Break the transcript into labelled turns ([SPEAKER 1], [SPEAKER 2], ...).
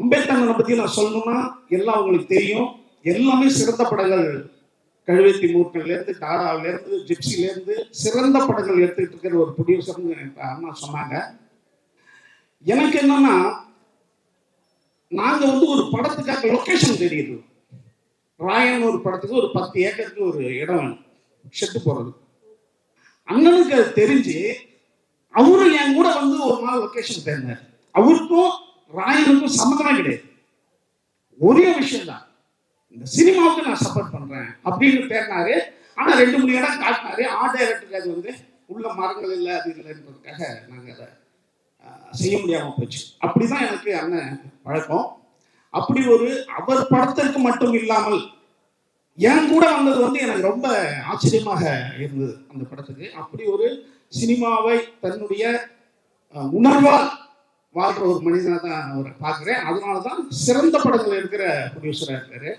[SPEAKER 1] அம்பேத்கரை பத்தி நான் சொல்லணும்னா எல்லாம் உங்களுக்கு தெரியும். எல்லாமே சிறந்த படங்கள். கழுவேத்தி மூர்க்கன்ல இருந்து டாடாவில இருந்து ஜிப்சில இருந்து சிறந்த படங்கள் எடுத்துக்கிட்டு இருக்கிற ஒரு ப்ரொடியூசர்னு அண்ணா சொன்னாங்க. எனக்கு என்னன்னா நாங்க வந்து ஒரு படத்துக்காக லொக்கேஷன் தெரியுது ராயன் ஒரு படத்துக்கு ஒரு பத்து ஏக்கருக்கு ஒரு இடம் வேணும். ஷெட்டு போறது. அண்ணனுக்கு அது தெரிஞ்சு அவரும் என் கூட வந்து ஒரு நாள் லொக்கேஷன் தேர்ந்தார் அவருக்கும் ராயனுக்கும் சம்மந்தமே கிடையாது. ஒரே விஷயம் தான் இந்த சினிமாவுக்கு நான் சப்போர்ட் பண்றேன் அப்படின்னு பேர்னாரு ஆனா ரெண்டு மணி இடம் காட்டினாரு. ஆர்ட் டைரக்டருக்கு அது வந்து உள்ள மரங்கள் இல்லை அது இல்லைன்றதுக்காக நாங்கள் அதை செய்ய முடியாம போச்சு. அப்படிதான் எனக்கு அண்ணன் வழக்கம். அப்படி ஒரு அவர் படத்திற்கு மட்டும் இல்லாமல் என் கூட வந்தது வந்து எனக்கு ரொம்ப ஆச்சரியமாக இருந்தது அந்த படத்துக்கு. அப்படி ஒரு சினிமாவை தன்னுடைய உணர்வால் வாழ்ற ஒரு மனிதனை தான் அவரை பார்க்குறேன். அதனால தான் சிறந்த படங்கள் இருக்கிற ப்ரொடியூசராக இருக்காரு.